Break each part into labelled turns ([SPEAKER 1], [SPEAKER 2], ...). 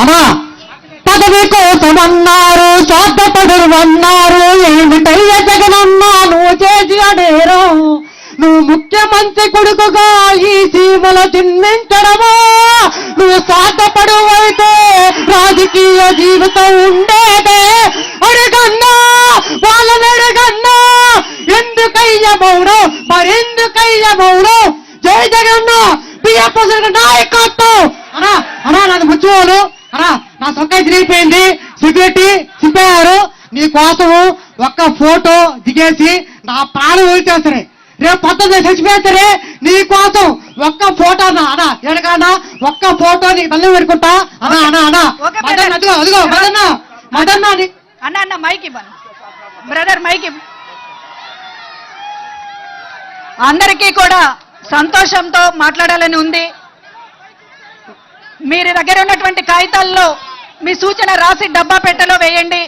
[SPEAKER 1] అమ్మా పదవి కోసమన్నారు స్వార్థపడులు అన్నారు ఏమిటయ్య జగనన్నా నువ్వు చేసి అడేరం? నువ్వు ముఖ్యమంత్రి కొడుకుగా ఈ సీమల చిన్నించడమా? నువ్వు సాధపడు అయితే రాజకీయ జీవితం ఉండేదే. అడుగన్నా వాళ్ళని అడుగన్నా ఎందుకయ్య మౌనం? మరెందుకయ్య మౌనం? జై జగన్న బియ్యప్ప నాయకత్వం. అనా అనా నాది ముచ్చువాళ్ళు నా సొక్క తిరిగిపోయింది సెక్యూరిటీ చింపేవారు. నీ కోసము ఒక్క ఫోటో దిగేసి నా ప్రాణం వదిలిచేస్తారే రేపు పొద్దున్న చచ్చిపోతారే నీ కోసం ఒక్క ఫోటో అన్నా అనా ఎడకన్నా ఒక్క ఫోటో నీ తల్లి పెట్టుకుంటా. అనా అనా అనా
[SPEAKER 2] brother.
[SPEAKER 1] అదిగో అదిగో మదన్న మదన్న
[SPEAKER 2] అన్న అన్న మైక్ ఇవ్వను. బ్రదర్ మైక్ ఇవ్వు. అందరికీ కూడా సంతోషంతో మాట్లాడాలని ఉంది. మీరు దగ్గర ఉన్నటువంటి కాగితాల్లో మీ సూచన రాసి డబ్బా పెట్టెలో వేయండి.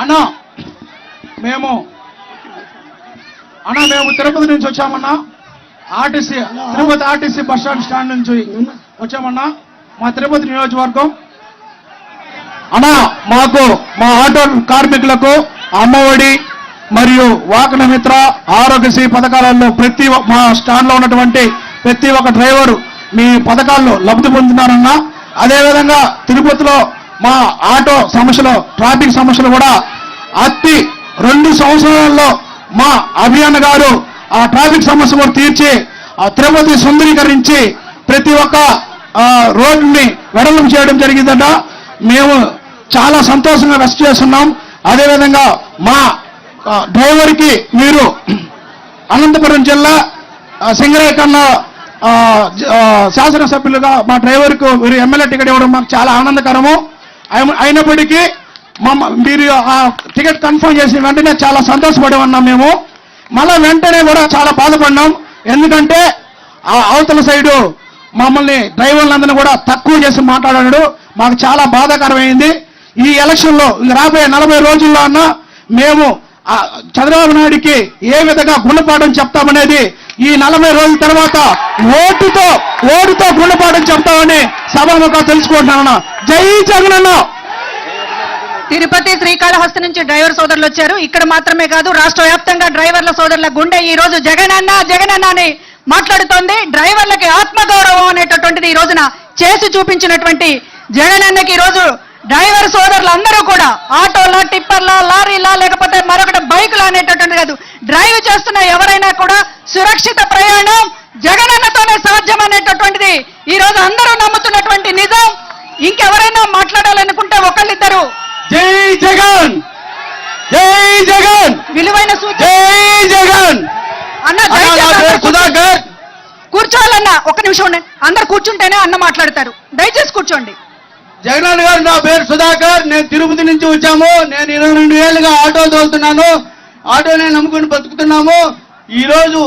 [SPEAKER 3] అన్నా మేము అన్నా మేము తిరుపతి నుంచి వచ్చామన్నా. RTC Tirupati RTC bus stand stand నుంచి వచ్చామన్నా. మా తిరుపతి నియోజకవర్గం. అన్నా మాకు మా ఆటో కార్మికులకు అమ్మఒడి మరియు వాకన మిత్ర ఆరోగ్యశ్రీ పథకాలలో ప్రతి మా స్టాండ్లో ఉన్నటువంటి ప్రతి ఒక్క డ్రైవర్ మీ పథకాల్లో లబ్ధి పొందుతున్నారన్నా అదేవిధంగా తిరుపతిలో మా ఆటో సమస్యలు ట్రాఫిక్ సమస్యలు కూడా అతి రెండు సంవత్సరాల్లో మా అభియాన్ గారు ఆ ట్రాఫిక్ సమస్య కూడా తీర్చి ఆ తిరుపతి సుందరీకరించి ప్రతి ఒక్క రోడ్డుని వెడలం చేయడం జరిగిందట. మేము చాలా సంతోషంగా రెస్ట్ చేస్తున్నాం. అదేవిధంగా మా డ్రైవర్కి మీరు అనంతపురం జిల్లా ఆ, సింగరయ్య కన్నా శాసనసభ్యులుగా మా డ్రైవర్కు మీరు ఎమ్మెల్యే టికెట్ ఇవ్వడం మాకు చాలా ఆనందకరము. అయినప్పటికీ మమ్మ మీరు ఆ టికెట్ కన్ఫర్మ్ చేసిన వెంటనే చాలా సంతోషపడి ఉన్నాం మేము. మళ్ళా వెంటనే కూడా చాలా బాధపడినాం. ఎందుకంటే ఆ అవతల సైడు మమ్మల్ని డ్రైవర్లందరినీ కూడా తక్కువ చేసి మాట్లాడాడు. మాకు చాలా బాధాకరమైంది. ఈ ఎలక్షన్లో రాబోయే నలభై రోజుల్లో అన్న మేము చంద్రబాబు నాయుడికి ఏ విధంగా గుణపాఠం చెప్తామనేది ఈ నలభై రోజుల తర్వాత ఓటుతో ఓటుతో గుణపాఠం చెప్తామని సభాముఖంగా తెలుసుకుంటున్నాను జై జగనన్న!
[SPEAKER 2] తిరుపతి శ్రీకాళహస్తి నుంచి డ్రైవర్ సోదరులు వచ్చారు. ఇక్కడ మాత్రమే కాదు రాష్ట్ర వ్యాప్తంగా డ్రైవర్ల సోదరుల గుండె ఈ రోజు జగనన్న జగనన్న అని మాట్లాడుతోంది. డ్రైవర్లకి ఆత్మగౌరవం అనేటటువంటిది ఈ రోజున చేసి చూపించినటువంటి జగనన్నకి ఈ రోజు డ్రైవర్ సోదరులు అందరూ కూడా ఆటోలా టిప్పర్లా లారీలా లేకపోతే మరొకటి బైకులా అనేటటువంటి కాదు. డ్రైవ్ చేస్తున్న ఎవరైనా కూడా సురక్షిత ప్రయాణం జగనన్నతోనే సాధ్యం అనేటటువంటిది ఈ రోజు అందరూ నమ్ముతున్నటువంటి నిజం. ఇంకెవరైనా మాట్లాడాలనుకుంటే ఒకళ్ళిద్దరు.
[SPEAKER 3] జై జగన్! జై జగన్!
[SPEAKER 2] విలువైన సూచన.
[SPEAKER 3] జై జగన్!
[SPEAKER 2] అన్న కూర్చోవాలన్న ఒక్క నిమిషం ఉండండి. అందరు కూర్చుంటేనే అన్న మాట్లాడతారు. దయచేసి కూర్చోండి.
[SPEAKER 3] జగన్ గారు నా పేరు సుధాకర్ నేను తిరుపతి నుంచి వచ్చాము. నేను ఇరవై రెండు ఏళ్ళుగా ఆటో తోలుతున్నాను. ఆటోనే నమ్ముకుని బతుకుతున్నాము. ఈ రోజు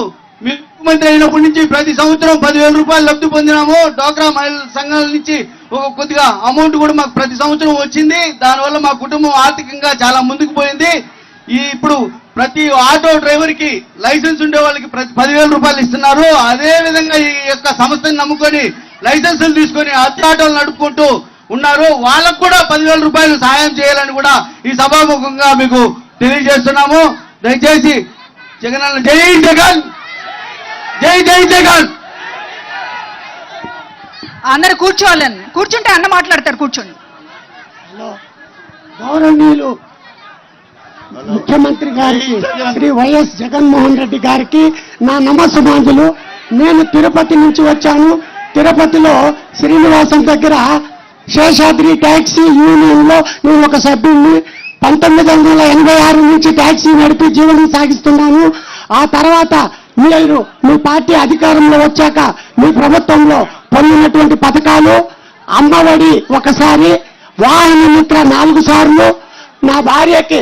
[SPEAKER 3] ముఖ్యమంత్రి అయినప్పటి నుంచి ప్రతి సంవత్సరం పదివేల రూపాయలు లబ్ధి పొందినాము. డోక్రా మహిళల సంఘాల నుంచి ఒక కొద్దిగా అమౌంట్ కూడా మాకు ప్రతి సంవత్సరం వచ్చింది. దానివల్ల మా కుటుంబం ఆర్థికంగా చాలా ముందుకు పోయింది. ఈ ఇప్పుడు ప్రతి ఆటో డ్రైవర్కి లైసెన్స్ ఉండే వాళ్ళకి ప్రతి పదివేల రూపాయలు ఇస్తున్నారు. అదే విధంగా ఈ యొక్క సంస్థని నమ్ముకొని లైసెన్సులు తీసుకొని అద్దె ఆటోలు నడుపుకుంటూ ఉన్నారు. వాళ్ళకు కూడా పదివేల రూపాయలు సహాయం చేయాలని కూడా ఈ సభాముఖంగా మీకు తెలియజేస్తున్నాము. దయచేసి జగన్ అన్న జై జగన్! జై జై జగన్!
[SPEAKER 2] అందరు కూర్చోవాలని. కూర్చుంటే అన్న మాట్లాడతారు కూర్చోండి
[SPEAKER 4] గౌరవనీయులు ముఖ్యమంత్రి గారికి శ్రీ వైఎస్ జగన్మోహన్ రెడ్డి గారికి నా నమస్సుమాంజులు నేను తిరుపతి నుంచి వచ్చాను. తిరుపతిలో శ్రీనివాసం దగ్గర శేషాద్రి ట్యాక్సీ యూనియన్లో నేను ఒక సభ్యుడిని పంతొమ్మిది వందల ఎనభై ఆరు నుంచి ట్యాక్సీ నడిపి జీవనం సాగిస్తున్నాను. ఆ తర్వాత మీరు మీ పార్టీ అధికారంలో వచ్చాక మీ ప్రభుత్వంలో పొందినటువంటి పథకాలు అమ్మఒడి ఒకసారి వాహన మిత్ర నాలుగు సార్లు నా భార్యకి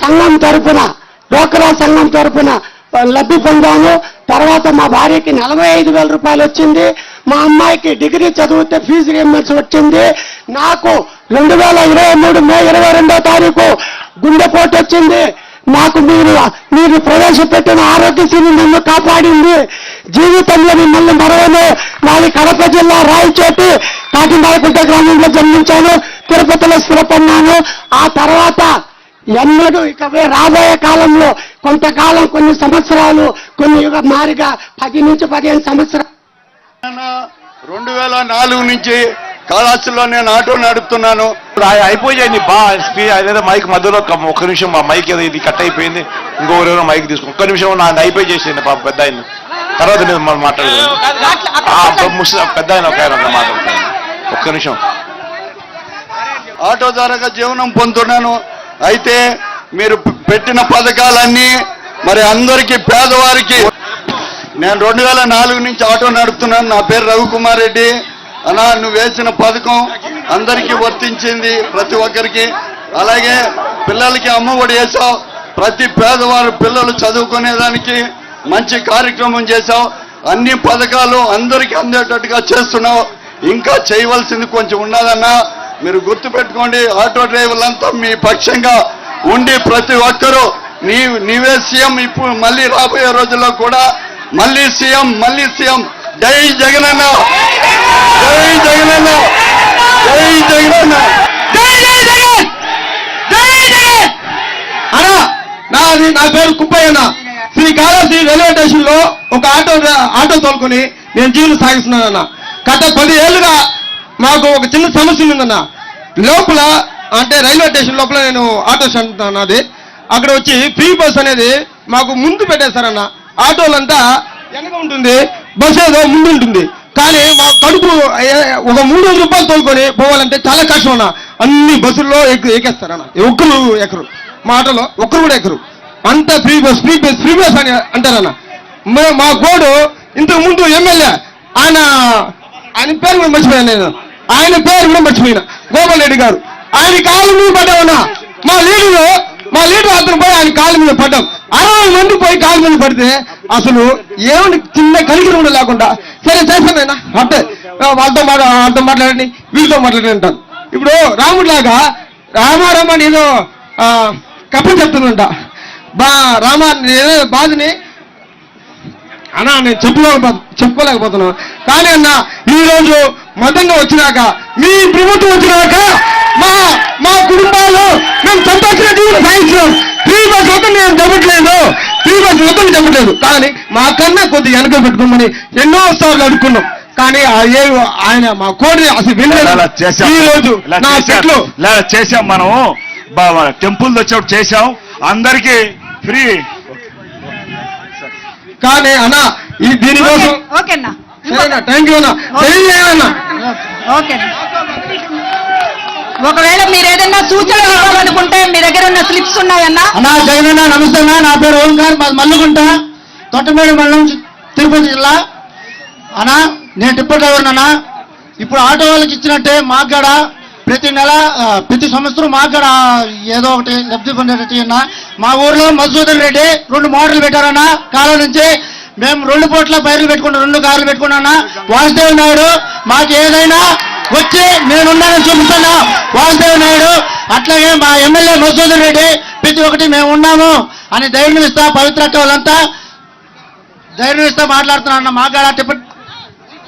[SPEAKER 4] సంఘం తరపున డోకరా సంఘం తరపున లబ్ధి పొందాను. తర్వాత మా భార్యకి నలభై ఐదు వేల రూపాయలు వచ్చింది. మా అమ్మాయికి డిగ్రీ చదివితే ఫీజు రియంబర్స్ వచ్చింది? నాకు రెండు వేల ఇరవై మూడు మే ఇరవై రెండో తారీఖు గుండెపోటు వచ్చింది. నాకు మీరు మీరు ప్రవేశపెట్టిన ఆరోగ్యశ్రీని నన్ను కాపాడింది. జీవితంలో మిమ్మల్ని మరవను. నాది కడప జిల్లా రాయచోటి కాకినాడకుంట గ్రామంలో జన్మించాను. తిరుపతిలో స్థిరపడినాను. ఆ తర్వాత ఎన్నడూ ఇక రాబోయే కాలంలో కొంతకాలం కొన్ని సంవత్సరాలు కొన్ని యుగ మారిగా పది నుంచి పదిహేను సంవత్సరాలు
[SPEAKER 5] రెండు వేల నాలుగు నుంచి కాళాస్తిలో నేను ఆటో నడుపుతున్నాను.
[SPEAKER 6] అయిపోయాయి బా స్పీ- అదేదో మైక్ మధ్యలో ఒక ఒక్క నిమిషం మా మైక్ ఏదో ఇది కట్ అయిపోయింది. ఇంకొకరు మైక్ తీసుకో ఒక్క నిమిషం నా అయిపోయి చేసేయండి పాప పెద్ద ఆయన. తర్వాత నేను మనం మాట్లాడదాం ఆ, ముసలి పెద్ద ఆయన ఒక ఆయన మాట్లాడతాను ఒక్క నిమిషం.
[SPEAKER 5] ఆటో ద్వారా జీవనం పొందుతున్నాను. అయితే మీరు పెట్టిన పథకాలన్నీ మరి అందరికీ పేదవారికి నేను రెండు వేల నాలుగు నుంచి ఆటో నడుపుతున్నాను. నా పేరు రవికుమార్ రెడ్డి. అన్నా నువ్వు వేసిన పథకం అందరికీ వర్తించింది ప్రతి ఒక్కరికి. అలాగే పిల్లలకి అమ్మ ఒడి వేసావు ప్రతి పేదవారు పిల్లలు చదువుకునేదానికి మంచి కార్యక్రమం చేశావు. అన్ని పథకాలు అందరికీ అందేటట్టుగా చేస్తున్నావు. ఇంకా చేయవలసింది కొంచెం ఉన్నదన్నా మీరు గుర్తుపెట్టుకోండి ఆటో డ్రైవర్లంతా మీ పక్షంగా ఉండి ప్రతి ఒక్కరూ నీ నీవే సీఎం ఇప్పుడు మళ్ళీ రాబోయే రోజుల్లో కూడా మళ్ళీ సీఎం మళ్ళీ సీఎం. జై జగనన్న. జై జగనన్న. జై జగనన్న.
[SPEAKER 7] జై అన్నా నాది నా పేరు కుప్పయ్యన్న శ్రీకాళహస్తి రైల్వే స్టేషన్లో ఒక ఆటో ఆటో తోలుకొని నేను జీవనం సాగిస్తున్నానన్న గత పది ఏళ్ళుగా మాకు ఒక చిన్న సమస్య ఉందన్న లోపల అంటే రైల్వే స్టేషన్ లోపల నేను ఆటో స్టాండ్ నాది. అక్కడ వచ్చి ఫ్రీ బస్ అనేది మాకు ముందు పెట్టేశారన్న. ఆటోలంతా వెనక ఉంటుంది బస్ ఏదో ముందు ఉంటుంది. కానీ మా కడుపు ఒక మూడు వందల రూపాయలు తోలుకొని పోవాలంటే చాలా కష్టం అన్న. అన్ని బస్సుల్లో ఎక్కి ఎక్కేస్తారన్న ఒక్కరు ఎక్కరు. మా ఆటోలో ఒక్కరు కూడా ఎక్కరు. అంత free bus free bus free bus అని అంటారన్న మా కోడు ఇంతకు ముందు ఎమ్మెల్యే ఆయన ఆయన పేరు కూడా మర్చిపోయాను నేను. ఆయన పేరు కూడా మర్చిపోయినా. గోపాల్ రెడ్డి గారు. ఆయన కాలు మీద పడ్డామన్నా మా లీడరు మా లీడర్ అతను పోయి ఆయన కాళ్ళ మీద పడ్డాం. అరవై మంది పోయి కాళ్ళ మీద పడితే అసలు ఏమని చిన్న కలిగి కూడా లేకుండా సరే చేస్తానైనా అంటే వాళ్ళతో మాట వాళ్ళతో మాట్లాడండి వీళ్ళతో మాట్లాడండి అంటాను ఇప్పుడు రాముడిలాగా రామారామ అని ఏదో ఆ, కప్పని చెప్తుందంట బా రామా ఏదో బాధని అన్నా నేను చెప్పుకోలేక చెప్పుకోలేకపోతున్నాను కానీ అన్న ఈ రోజు మతంగా వచ్చినాక మీ ప్రభుత్వం వచ్చినాక మా మా కుటుంబాలు మేము సంతోషంగా జీవనం సాగించినాం ఫ్రీ బస్ వద్ద నేను చెప్పట్లేదు. ఫ్రీ బస్ వద్దని చెప్పట్లేదు. కానీ మా కన్నా కొద్దిగా వెనక పెట్టుకోమని ఎన్నో సార్లు అడుక్కున్నాం. కానీ ఆ ఏ ఆయన మా కోడి అసలు వినలేదు.
[SPEAKER 6] చేశాం.
[SPEAKER 7] ఈ రోజు నా. చెట్లు
[SPEAKER 6] చేశాం మనం టెంపుల్ వచ్చేప్పుడు చేశాం. అందరికీ ఫ్రీ
[SPEAKER 7] కానీ అన్న ఈ దీనికోసం
[SPEAKER 2] ఓకేనా
[SPEAKER 7] థ్యాంక్ యూ అన్న తెలియజేయాలన్నా
[SPEAKER 2] ఓకే. ఒకవేళ మీరు ఏదైనా సూచనలు ఇవ్వాలనుకుంటే మీ దగ్గర ఉన్న స్లిప్స్ ఉన్నాయన్నా.
[SPEAKER 8] అన్నా జగనన్న నమస్తే అన్న. నా పేరు ఓంకార్ మాది మల్లుగుంట తొట్టమేడు మండలం తిరుపతి జిల్లా. అన్నా నేను టిప్పర్ డ్రైవర్ అన్న ఇప్పుడు ఆటో వాళ్ళకి ఇచ్చినట్టే మాకు కూడా ప్రతి నెల ప్రతి సంవత్సరం మాకు కూడా ఏదో ఒకటి లబ్ధి పొందేటట్టు అన్న. మా ఊర్లో మధుసూదన్ రెడ్డి రెండు మోటార్లు పెట్టారన్న. కాలం నుంచి మేము రెండు పూట్ల పైర్లు పెట్టుకున్నాం రెండు కార్లు పెట్టుకున్నా వాసుదేవ్ నాయుడు మాకు ఏదైనా వచ్చి నేనున్నానని చూపిస్తున్నా. వాసుదేవ్ నాయుడు అట్లాగే మా ఎమ్మెల్యే మధుసూదన్ రెడ్డి ప్రతి ఒక్కటి మేము ఉన్నాము అని ధైర్యం ఇస్తా పవిత్ర వాళ్ళంతా ధైర్యం ఇస్తా మాట్లాడుతున్నా అన్న మాకు